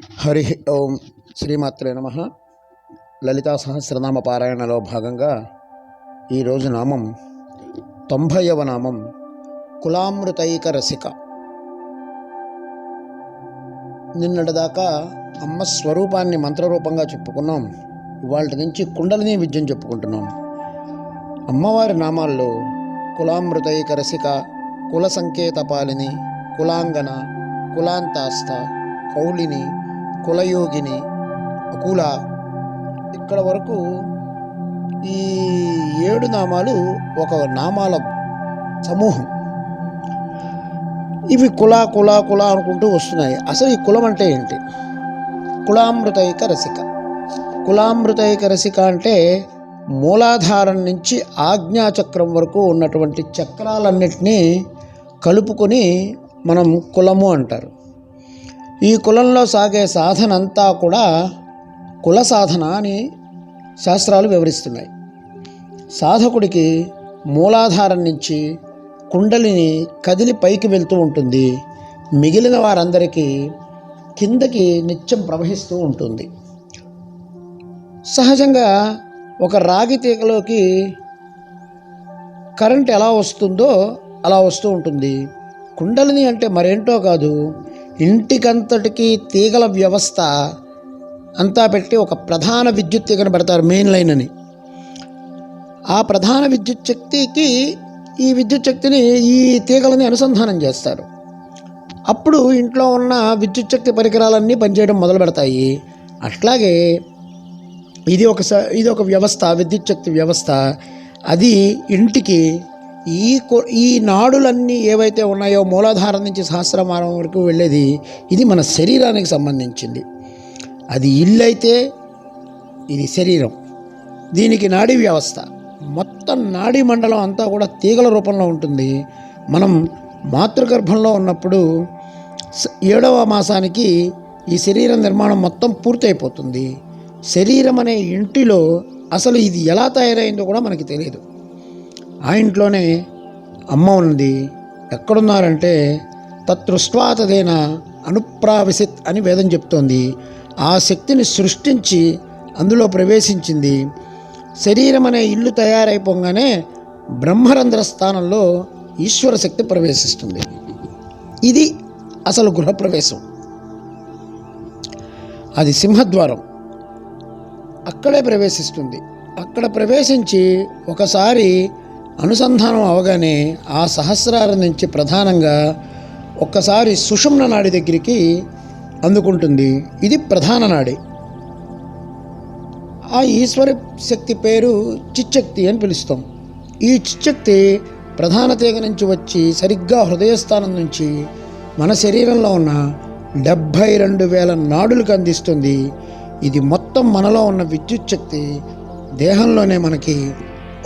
హరి ఓం శ్రీమాత్రే నమ. లలితా సహస్రనామ పారాయణలో భాగంగా ఈరోజు నామం తొంభైవ నామం కులామృతైక రసిక నిన్నటిదాకా అమ్మ స్వరూపాన్ని మంత్రరూపంగా చెప్పుకున్నాం. ఇవాళ నుంచి కుండలిని విద్యను చెప్పుకుంటున్నాం. అమ్మవారి నామాల్లో కులామృతైక రసిక కుల సంకేతపాలిని కులాంగన కులాంతాస్థ కౌలిని కులయోగిని అకుల. ఇక్కడ వరకు ఈ ఏడు నామాలు ఒక నామాల సమూహం. ఇవి కుల కుల కుల అనుకుంటూ వస్తున్నాయి. అసలు ఈ కులం అంటే ఏంటి? కులామృతైక రసిక. కులామృతైక రసిక అంటే మూలాధారం నుంచి ఆజ్ఞాచక్రం వరకు ఉన్నటువంటి చక్రాలన్నిటినీ కలుపుకొని మనం కులము అంటారు. ఈ కులంలో సాగే సాధన అంతా కూడా కుల సాధన అని శాస్త్రాలు వివరిస్తున్నాయి. సాధకుడికి మూలాధారం నుంచి కుండలిని కదిలి పైకి వెళ్తూ ఉంటుంది. మిగిలిన వారందరికీ కిందకి నిత్యం ప్రవహిస్తూ ఉంటుంది. సహజంగా ఒక రాగి తీగలోకి కరెంట్ ఎలా వస్తుందో అలా వస్తూ ఉంటుంది. కుండలిని అంటే మరేంటో కాదు ఇంటికంతటికి తీగల వ్యవస్థ అంతా పెట్టి ఒక ప్రధాన విద్యుత్ తీగను పెడతారు మెయిన్ లైన్ అని. ఆ ప్రధాన విద్యుత్ శక్తికి ఈ విద్యుత్ శక్తిని ఈ తీగలని అనుసంధానం చేస్తారు. అప్పుడు ఇంట్లో ఉన్న విద్యుత్ శక్తి పరికరాలన్నీ పనిచేయడం మొదలు పెడతాయి. అట్లాగే ఇది ఒక స ఇది ఒక వ్యవస్థ విద్యుత్ శక్తి వ్యవస్థ. అది ఇంటికి ఈ కొ- ఈ నాడులన్నీ ఏవైతే ఉన్నాయో మూలాధారం నుంచి సహస్రమానం వరకు వెళ్ళేది ఇది మన శరీరానికి సంబంధించింది. అది ఇల్లు అయితే ఇది శరీరం. దీనికి నాడీ వ్యవస్థ. మొత్తం నాడీ మండలం అంతా కూడా తీగల రూపంలో ఉంటుంది. మనం మాతృగర్భంలో ఉన్నప్పుడు ఏడవ మాసానికి ఈ శరీర నిర్మాణం మొత్తం పూర్తయిపోతుంది. శరీరం అనే ఇంటిలో అసలు ఇది ఎలా తయారైందో కూడా మనకి తెలియదు. ఆ ఇంట్లోనే అమ్మ ఉంది ఎక్కడున్నారంటే తత్ృష్ట్వా అనుప్రావిసిత్ అని వేదం చెప్తోంది. ఆ శక్తిని సృష్టించి అందులో ప్రవేశించింది. శరీరం అనే ఇల్లు తయారైపోగానే బ్రహ్మరంధ్ర స్థానంలో ఈశ్వర శక్తి ప్రవేశిస్తుంది. ఇది అసలు గృహప్రవేశం. అది సింహద్వారం. అక్కడే ప్రవేశిస్తుంది. అక్కడ ప్రవేశించి ఒకసారి అనుసంధానం అవగానే ఆ సహస్రారం నుంచి ప్రధానంగా ఒక్కసారి సుషుమ్న నాడి దగ్గరికి అందుకుంటుంది. ఇది ప్రధాన నాడి. ఆ ఈశ్వర శక్తి పేరు చిచ్చక్తి అని పిలుస్తాం. ఈ చిచ్చక్తి ప్రధాన తీగ నుంచి వచ్చి సరిగ్గా హృదయస్థానం నుంచి మన శరీరంలో ఉన్న డెబ్భై రెండు వేల నాడులకు అందిస్తుంది. ఇది మొత్తం మనలో ఉన్న విద్యుత్ శక్తి దేహంలోనే మనకి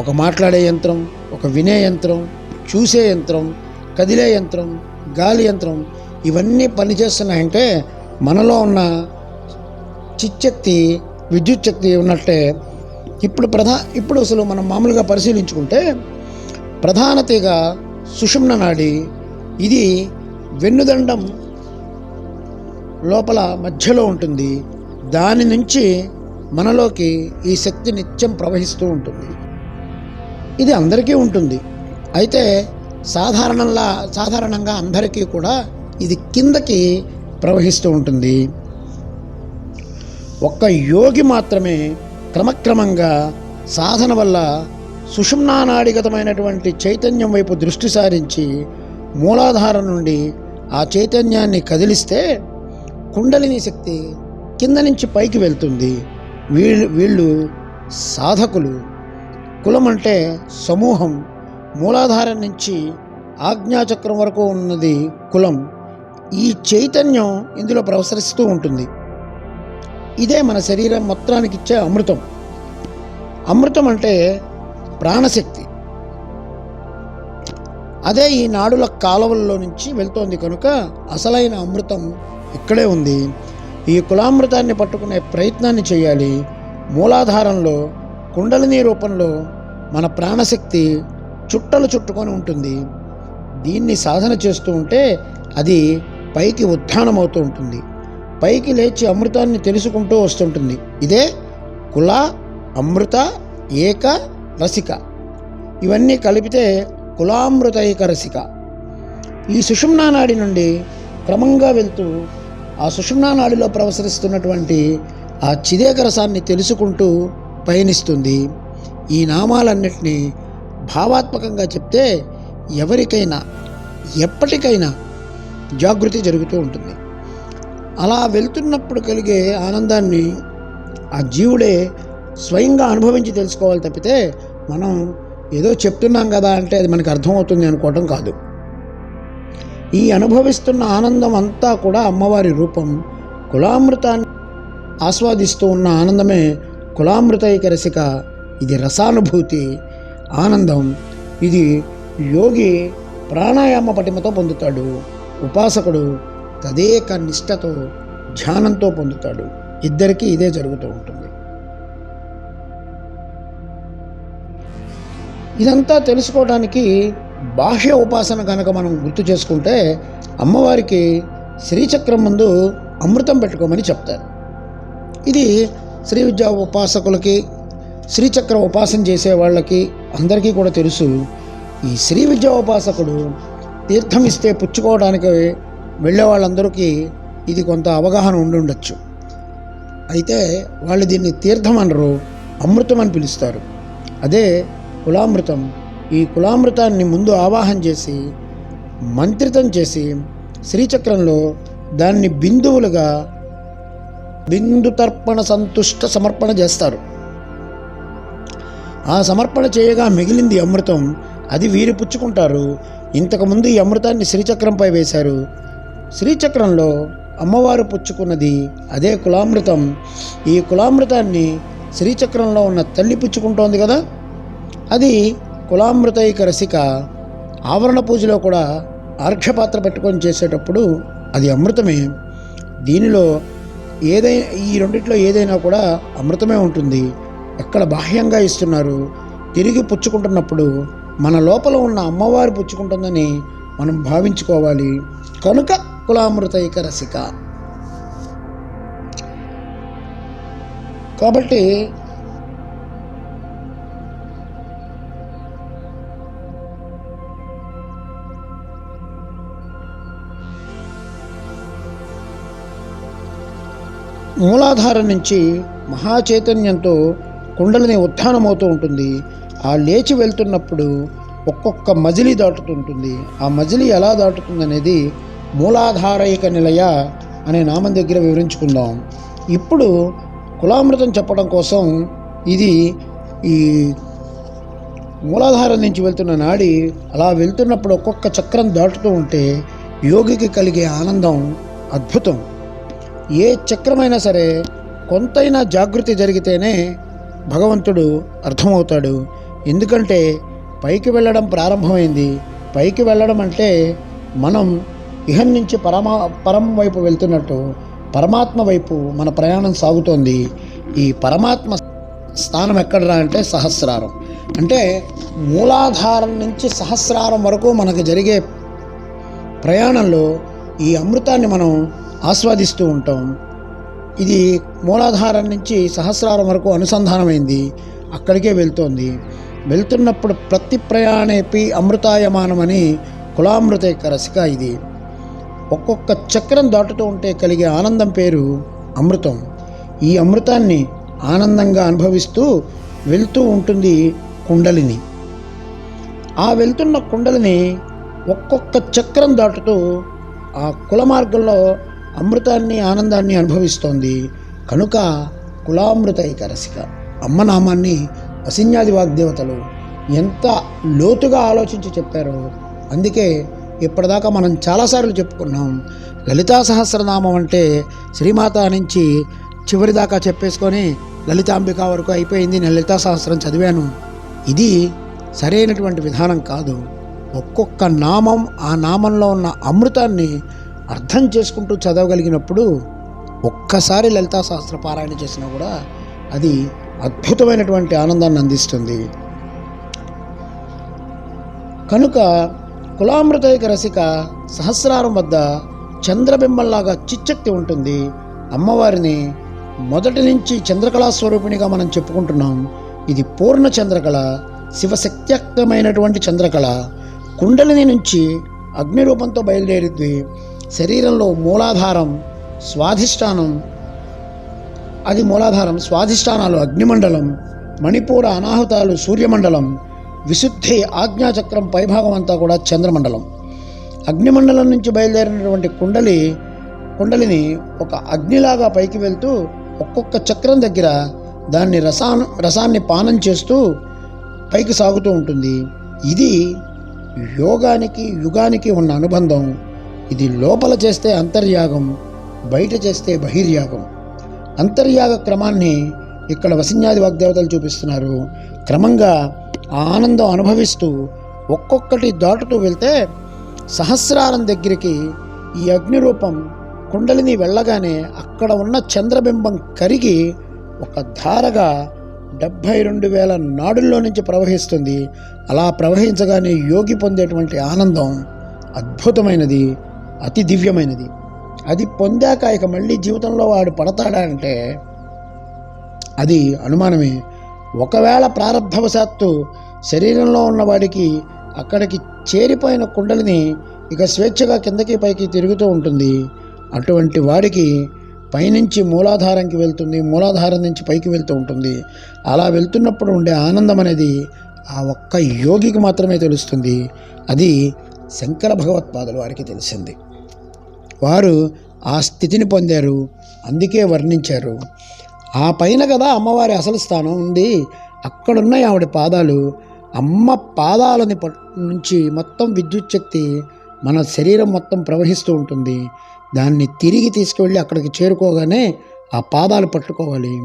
ఒక మాట్లాడే యంత్రం ఒక వినే యంత్రం చూసే యంత్రం కదిలే యంత్రం గాలి యంత్రం ఇవన్నీ పనిచేస్తున్నాయంటే మనలో ఉన్న చిచ్చక్తి విద్యుత్ శక్తి ఉన్నట్టే ఇప్పుడు ప్రధా ఇప్పుడు అసలు మనం మామూలుగా పరిశీలించుకుంటే ప్రధానతగా సుషుమ్న నాడి ఇది వెన్నుదండం లోపల మధ్యలో ఉంటుంది. దాని నుంచి మనలోకి ఈ శక్తి నిత్యం ప్రవహిస్తూ ఉంటుంది. ఇది అందరికీ ఉంటుంది. అయితే సాధారణంగా సాధారణంగా అందరికీ కూడా ఇది కిందకి ప్రవహిస్తూ ఉంటుంది. ఒక్క యోగి మాత్రమే క్రమక్రమంగా సాధన వల్ల సుషుమ్నానాడిగతమైనటువంటి చైతన్యం వైపు దృష్టి సారించి మూలాధారం నుండి ఆ చైతన్యాన్ని కదిలిస్తే కుండలిని శక్తి కింద నుంచి పైకి వెళ్తుంది. వీళ్ళు వీళ్ళు సాధకులు. కులం అంటే సమూహం మూలాధారం నుంచి ఆజ్ఞాచక్రం వరకు ఉన్నది కులం. ఈ చైతన్యం ఇందులో ప్రసరిస్తూ ఉంటుంది. ఇదే మన శరీరం మొత్తానికి ఇచ్చే అమృతం. అమృతం అంటే ప్రాణశక్తి. అదే ఈ నాడుల కాలువల్లో నుంచి వెళ్తోంది కనుక అసలైన అమృతం ఇక్కడే ఉంది. ఈ కులామృతాన్ని పట్టుకునే ప్రయత్నాన్ని చేయాలి. మూలాధారంలో కుండలిని రూపంలో మన ప్రాణశక్తి చుట్టలు చుట్టుకొని ఉంటుంది. దీన్ని సాధన చేస్తూ ఉంటే అది పైకి ఉత్థానమవుతూ ఉంటుంది. పైకి లేచి అమృతాన్ని తెలుసుకుంటూ వస్తుంటుంది. ఇదే కుల అమృత ఏక రసిక. ఇవన్నీ కలిపితే కులామృత ఏక రసిక. ఈ సుషుమ్నా నాడి నుండి క్రమంగా వెళ్తూ ఆ సుషుమ్నా నాడిలో ప్రవసరిస్తున్నటువంటి ఆ చిదేక రసాన్ని తెలుసుకుంటూ పయనిస్తుంది. ఈ నామాలన్నిటినీ భావాత్మకంగా చెప్తే ఎవరికైనా ఎప్పటికైనా జాగృతి జరుగుతూ ఉంటుంది. అలా వెళ్తున్నప్పుడు కలిగే ఆనందాన్ని ఆ జీవుడే స్వయంగా అనుభవించి తెలుసుకోవాలి తప్పితే మనం ఏదో చెప్తున్నాం కదా అంటే అది మనకు అర్థమవుతుంది అనుకోవటం కాదు. ఈ అనుభవిస్తున్న ఆనందం అంతా కూడా అమ్మవారి రూపం కులామృతాన్ని ఆస్వాదిస్తూ ఉన్న ఆనందమే కులామృతైక రసిక ఇది రసానుభూతి ఆనందం. ఇది యోగి ప్రాణాయామ పటిమతో పొందుతాడు. ఉపాసకుడు తదేక నిష్టతో ధ్యానంతో పొందుతాడు. ఇద్దరికీ ఇదే జరుగుతూ ఉంటుంది. ఇదంతా తెలుసుకోవడానికి బాహ్య ఉపాసన కనుక మనం గుర్తు చేసుకుంటే అమ్మవారికి శ్రీచక్రం ముందు అమృతం పెట్టుకోమని చెప్తారు. ఇది శ్రీ విద్యా ఉపాసకులకి శ్రీచక్ర ఉపాసన చేసే వాళ్ళకి అందరికీ కూడా తెలుసు ఈ శ్రీ విద్యా ఉపాసకుడు తీర్థం ఇస్తే పుచ్చుకోవడానికి వెళ్ళే వాళ్ళందరికీ ఇది కొంత అవగాహన ఉండి ఉండొచ్చు. అయితే వాళ్ళు దీన్ని తీర్థం అనరు అమృతం అని పిలుస్తారు. అదే కులామృతం. ఈ కులామృతాన్ని ముందు ఆవాహన చేసి మంత్రితం చేసి శ్రీచక్రంలో దాన్ని బిందువులుగా బిందు తర్పణ సంతుష్ట సమర్పణ చేస్తారు. ఆ సమర్పణ చేయగా మిగిలింది అమృతం. అది వీరు పుచ్చుకుంటారు. ఇంతకుముందు ఈ అమృతాన్ని శ్రీచక్రంపై వేశారు. శ్రీచక్రంలో అమ్మవారు పుచ్చుకున్నది అదే కులామృతం. ఈ కులామృతాన్ని శ్రీచక్రంలో ఉన్న తల్లి పుచ్చుకుంటోంది కదా? అది కులామృతైక రసిక. ఆవరణ పూజలో కూడా ఆర్ఘ్యపాత్ర పెట్టుకొని చేసేటప్పుడు అది అమృతమే. దీనిలో ఏదైనా ఈ రెండిట్లో ఏదైనా కూడా అమృతమే ఉంటుంది. ఎక్కడ బాహ్యంగా ఇస్తున్నారు? తిరిగి పుచ్చుకుంటున్నప్పుడు మన లోపల ఉన్న అమ్మవారు పుచ్చుకుంటుందని మనం భావించుకోవాలి. కనుక కులామృతైక రసిక. కాబట్టి మూలాధారం నుంచి మహాచైతన్యంతో కుండలిని ఉత్థానమవుతూ ఉంటుంది. ఆ లేచి వెళ్తున్నప్పుడు ఒక్కొక్క మజిలీ దాటుతుంటుంది. ఆ మజిలీ ఎలా దాటుతుంది అనేది మూలాధారైక నిలయ అనే నామం దగ్గర వివరించుకుందాం. ఇప్పుడు కులామృతం చెప్పడం కోసం ఇది ఈ మూలాధారం నుంచి వెళ్తున్న నాడి అలా వెళ్తున్నప్పుడు ఒక్కొక్క చక్రం దాటుతూ ఉంటే యోగికి కలిగే ఆనందం అద్భుతం. ఏ చక్రమైనా సరే కొంతైనా జాగృతి జరిగితేనే భగవంతుడు అర్థమవుతాడు. ఎందుకంటే పైకి వెళ్ళడం ప్రారంభమైంది. పైకి వెళ్ళడం అంటే మనం ఇహం నుంచి పరమా పరం వైపు వెళ్తున్నట్టు పరమాత్మ వైపు మన ప్రయాణం సాగుతోంది. ఈ పరమాత్మ స్థానం ఎక్కడరా అంటే సహస్రారం. అంటే మూలాధారం నుంచి సహస్రారం వరకు మనకు జరిగే ప్రయాణంలో ఈ అమృతాన్ని మనం ఆస్వాదిస్తూ ఉంటాం. ఇది మూలాధారం నుంచి సహస్రారం వరకు అనుసంధానమైంది. అక్కడికే వెళ్తోంది. వెళ్తున్నప్పుడు ప్రతి ప్రయాణేపి అమృతాయమానమని కులామృత రసిక ఇది. ఒక్కొక్క చక్రం దాటుతూ ఉంటే కలిగే ఆనందం పేరు అమృతం. ఈ అమృతాన్ని ఆనందంగా అనుభవిస్తూ వెళ్తూ ఉంటుంది కుండలిని. ఆ వెళ్తున్న కుండలిని ఒక్కొక్క చక్రం దాటుతూ ఆ కుల మార్గంలో అమృతాన్ని ఆనందాన్ని అనుభవిస్తోంది. కనుక కులామృతైక రసిక అమ్మ నామాన్ని వసిన్యాది వాగ్దేవతలు ఎంత లోతుగా ఆలోచించి చెప్పారో అందుకే ఇప్పటిదాకా మనం చాలాసార్లు చెప్పుకున్నాం. లలితా సహస్రనామం అంటే శ్రీమాత నుంచి చివరి దాకా చెప్పేసుకొని లలితాంబిక వరకు అయిపోయింది నేను లలితా సహస్రం చదివాను. ఇది సరైనటువంటి విధానం కాదు. ఒక్కొక్క నామం ఆ నామంలో ఉన్న అమృతాన్ని అర్థం చేసుకుంటూ చదవగలిగినప్పుడు ఒక్కసారి లలితా శాస్త్ర పారాయణ చేసినా కూడా అది అద్భుతమైనటువంటి ఆనందాన్ని అందిస్తుంది. కనుక కులామృతైక రసిక సహస్రారం వద్ద చంద్రబింబంలాగా చిచ్చక్తి ఉంటుంది. అమ్మవారిని మొదటి నుంచి చంద్రకళా స్వరూపిణిగా మనం చెప్పుకుంటున్నాం. ఇది పూర్ణ చంద్రకళ శివశక్త్యక్తమైనటువంటి చంద్రకళ. కుండలిని నుంచి అగ్ని రూపంతో బయలుదేరింది శరీరంలో మూలాధారం స్వాధిష్టానం అది మూలాధారం స్వాధిష్టానాలు అగ్నిమండలం మణిపూర అనాహుతాలు సూర్యమండలం విశుద్ధి ఆజ్ఞాచక్రం పైభాగం అంతా కూడా చంద్రమండలం. అగ్నిమండలం నుంచి బయలుదేరినటువంటి కుండలి కుండలిని ఒక అగ్నిలాగా పైకి వెళ్తూ ఒక్కొక్క చక్రం దగ్గర దాన్ని రసాన్ రసాన్ని పానం చేస్తూ పైకి సాగుతూ ఉంటుంది. ఇది యోగానికి యుగానికి ఉన్న అనుబంధం. ఇది లోపల చేస్తే అంతర్యాగం బయట చేస్తే బహిర్యాగం. అంతర్యాగ క్రమాన్ని ఇక్కడ వసిన్యాది వాగ్దేవతలు చూపిస్తున్నారు. క్రమంగా ఆ ఆనందం అనుభవిస్తూ ఒక్కొక్కటి దాటుతూ వెళ్తే సహస్రారం దగ్గరికి ఈ అగ్నిరూపం కుండలిని వెళ్ళగానే అక్కడ ఉన్న చంద్రబింబం కరిగి ఒక ధారగా డెబ్భై రెండు వేల నాడుల్లో నుంచి ప్రవహిస్తుంది. అలా ప్రవహించగానే యోగి పొందేటువంటి ఆనందం అద్భుతమైనది. అతి దివ్యమైనది. అది పొందాక ఇక మళ్ళీ జీవితంలో వాడు పడతాడా అంటే అది అనుమానమే. ఒకవేళ ప్రారంభవశాత్తు శరీరంలో ఉన్నవాడికి అక్కడికి చేరిపోయిన కుండలిని ఇక స్వేచ్ఛగా కిందకి పైకి తిరుగుతూ ఉంటుంది. అటువంటి వాడికి పైనుంచి మూలాధారంకి వెళ్తుంది మూలాధారం నుంచి పైకి వెళ్తూ ఉంటుంది. అలా వెళ్తున్నప్పుడు ఉండే ఆనందం అనేది ఆ ఒక్క యోగికి మాత్రమే తెలుస్తుంది. అది శంకర భగవత్పాదులు వారికి తెలిసింది. వారు ఆ స్థితిని పొందారు. అందుకే వర్ణించారు. ఆ పైన కదా అమ్మవారి అసలు స్థానం ఉంది. అక్కడున్నాయి ఆవిడ పాదాలు. అమ్మ పాదాలని నుంచి మొత్తం విద్యుత్ శక్తి మన శరీరం మొత్తం ప్రవహిస్తూ ఉంటుంది. దాన్ని తిరిగి తీసుకువెళ్ళి అక్కడికి చేరుకోగానే ఆ పాదాలు పట్టుకోవాలి.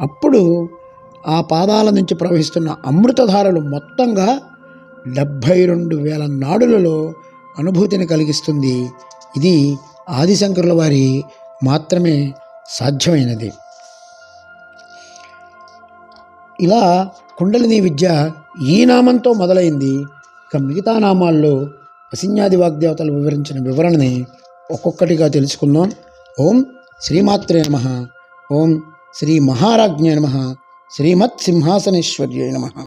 అప్పుడు ఆ పాదాల నుంచి ప్రవహిస్తున్న అమృతధారలు మొత్తంగా డెబ్భై రెండు వేల నాడులలో అనుభూతిని కలిగిస్తుంది. ఇది ఆదిశంకరుల వారి మాత్రమే సాధ్యమైనది. ఇలా కుండలిని విద్య ఈ నామంతో మొదలైంది. ఇక మిగతా నామాల్లో అసిన్యాది వాగ్దేవతలు వివరించిన వివరణని ఒక్కొక్కటిగా తెలుసుకుందాం. ఓం శ్రీమాత్రే నమ. ఓం శ్రీ మహారాజ్ఞే నమ. శ్రీమత్ సింహాసనేశ్వర్యే నమ.